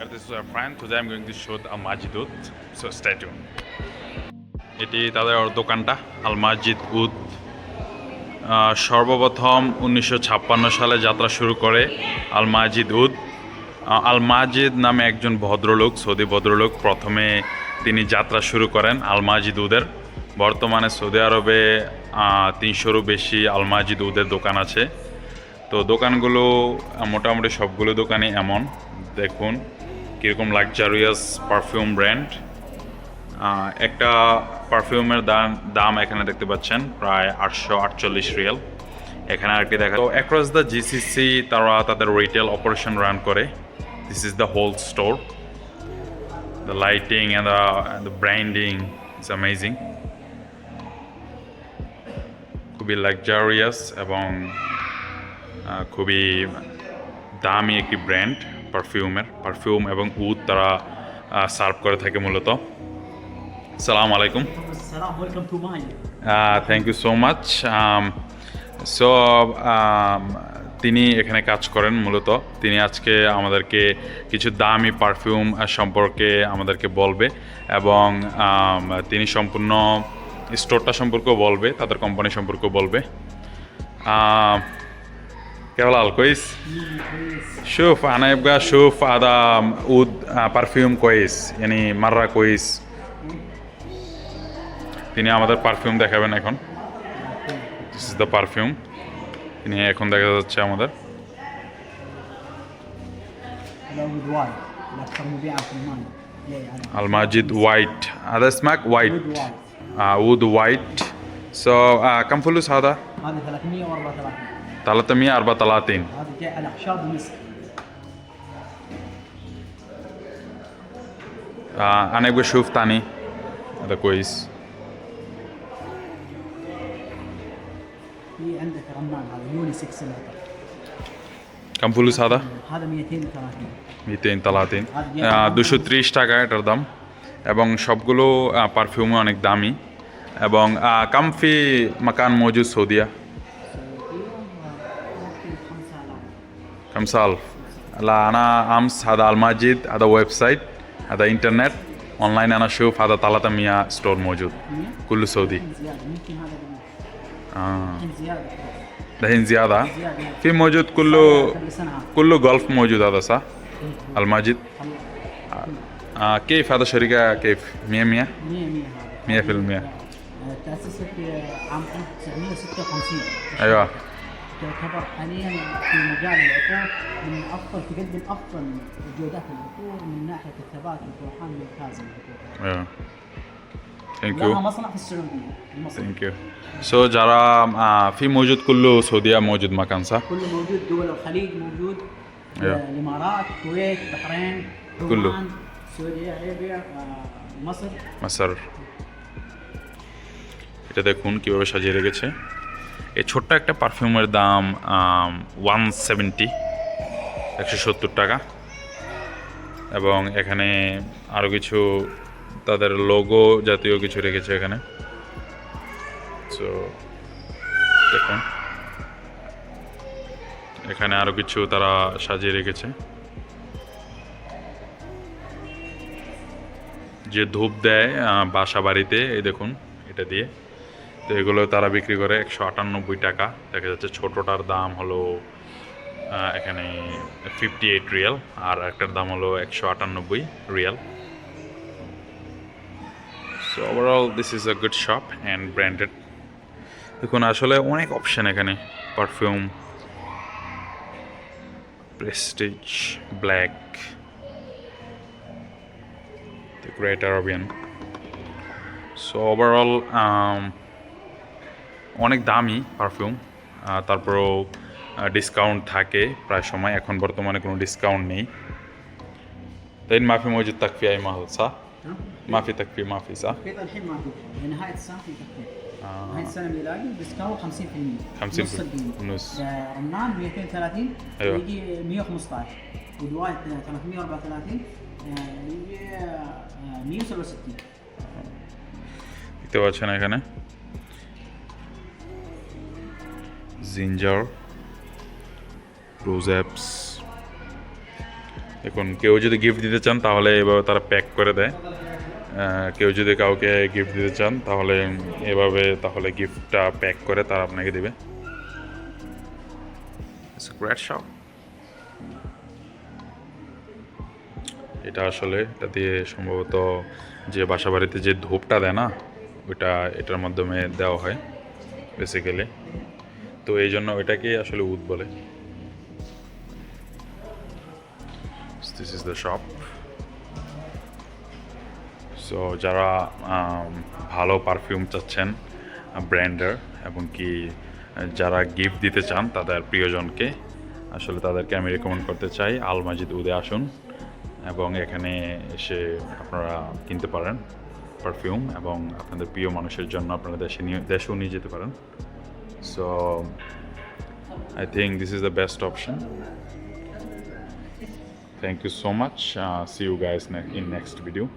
This is our friend. Today, I'm going to show the Al Majid. So, stay tuned. এটি তাদের দোকানটা আল মাজিদ উদ সর্বপ্রথম উনিশশো ছাপ্পান্ন সালে যাত্রা শুরু করে আল মাজিদ উদ আল মাজিদ নামে একজন ভদ্রলোক, সৌদি ভদ্রলোক, প্রথমে তিনি যাত্রা শুরু করেন আল মাজিদ উদের বর্তমানে সৌদি আরবে তিনশোরও বেশি আল মাজিদ উদের দোকান আছে তো দোকানগুলো মোটামুটি সবগুলো দোকানই এমন দেখুন কীরকম লাক্সারিয়াস পারফিউম ব্র্যান্ড একটা পারফিউমের দাম দাম এখানে দেখতে পাচ্ছেন, প্রায় আটশো আটচল্লিশ রিয়াল। এখানে আরেকটি দেখা তো অ্যাক্রস দ্য জিসিসি তারা তাদের রিটেল অপারেশন রান করে। This is the whole store the lighting and the branding is amazing খুবই লাক্সারিয়াস এবং খুবই দামি একটি ব্র্যান্ড পারফিউমের পারফিউম এবং উদ তারা সার্ভ করে থাকে মূলত। সালাম আলাইকুম. Thank you so much so তিনি এখানে কাজ করেন মূলত। তিনি আজকে আমাদেরকে কিছু দামি পারফিউম সম্পর্কে আমাদেরকে বলবে এবং um, তিনি সম্পূর্ণ স্টোরটা সম্পর্কেও বলবে তাদের কোম্পানি সম্পর্কেও বলবে। কেবল كويس شوف انا يبقى اشوف هذا عود آه، برفيوم كويس يعني مره كويس তিনি আমাদের পারফিউম দেখাবেন এখন দিস ইজ দ্য পারফিউম তিনি এখন দেখা যাচ্ছে আমাদের هذا ود وايد الاكثر مبيعا في المال ليه انا الماجد وايت هذا اسمك وايت ود وايد وود وايت سو كم فلوس هذا هذا 334 334 هذا جاي على اعشاب ومسك آه، انا ابغى اشوف تاني هذا كويس في عندك رمان هذا يوني 6 سنتر كم فلوس هذا هذا 230 230 দুশো ত্রিশ টাকা এটার দাম এবং সবগুলো পারফিউমে অনেক দামি এবং কাম ফি মাকান মজুদ সৌদিয়া 5000 كم سالف لا انا امس هذا الماجد هذا ويب سايت هذا انترنت اونلاين انا اشوف هذا 300 ستور موجود 100 كله سعودي يمكن زياده يمكن هذا آه. يمكن زياده دحين زياده زياده في موجود كله قبل سنه كله جولف موجود هذا صح الماجد آه كيف هذا شركه كيف 100 100 100 100 هذا 100% تأسست عام 1956 ايوه تعتبر حاليا في مجال العطور من افضل تقدم افضل جودات العطور من ناحيه الثبات والروحان ممتازه العطور. ايوه ثانك لها يو مصنع في السعوديه المصنع ثانك يو سو جرى آه في موجود كله سعوديه موجود مكان صح كله موجود دول الخليج موجود أيوة. آه، الامارات الكويت البحرين كله. عمان السعوديه عربيه آه، مصر মাসার এটা দেখুন কিভাবে সাজিয়ে রেখেছে এই ছোট্ট একটা পারফিউমের দাম ওয়ান সেভেন্টি একশো সত্তর টাকা। এবং এখানে আরও কিছু তাদের লোগো জাতীয় কিছু রেখেছে এখানে। সো দেখুন। এখানে আরও কিছু তারা সাজিয়ে রেখেছে। যে ধূপ দেয় বাসা বাড়িতে, এই দেখুন, এটা দিয়ে। তো এগুলো তারা বিক্রি করে একশো আটানব্বই টাকা। দেখা যাচ্ছে ছোটোটার দাম হলো এখানে ফিফটি এইট রিয়াল আর একটার দাম হলো একশো আটানব্বই Real. So overall this is a good shop and branded দেখুন, আসলে অনেক অপশন এখানে। Perfume prestige black Great Arabian. So overall অনেক দামি পারফিউম তারপরেও ডিসকাউন্ট থাকে প্রায় সময় এখন বর্তমানে কোনো ডিসকাউন্ট নেই তাই মাফি মজুদ তাকফি আই মাহল সা ها؟ মাফি তাকফি মাফি সা الخيط الحين ما في لنهايه السنه في تخفيض آه. نهايه السنه ميلادي ديسكاونت 50% 50% نص القيمه نص. آه، رمان 230 أيوة. يجي 115 ودوايت 334 آه، يجي آه، 167 দেখতে পাচ্ছেন এখানে জিঞ্জার রোজঅ্যাপস এখন কেউ যদি গিফট দিতে চান তাহলে এভাবে তারা প্যাক করে দেয়। কেউ যদি কাউকে গিফট দিতে চান তাহলে এভাবে তাহলে গিফটটা প্যাক করে তারা আপনাকে দেবে। গ্রেট শপ এটা আসলে এটা দিয়ে সম্ভবত যে বাসা বাড়িতে যে ধূপটা দেয় না ওইটা এটার মাধ্যমে দেওয়া হয় বেসিক্যালি তো এই জন্য ওইটাকেই আসলে উদ বলে। This is the shop so যারা ভালো পারফিউম চাচ্ছেন ব্র্যান্ডের, এবং কি যারা গিফট দিতে চান তাদের প্রিয়জনকে, আসলে তাদেরকে আমি রেকমেন্ড করতে চাই, আল মাজিদ উদে আসুন, এবং এখানে এসে আপনারা কিনতে পারেন পারফিউম এবং আপনাদের প্রিয় মানুষের জন্য আপনারা দেশে নিয়ে, দেশেও নিয়ে যেতে পারেন। So I think this is the best option. Thank you so much. Uh, see you guys ne in next video.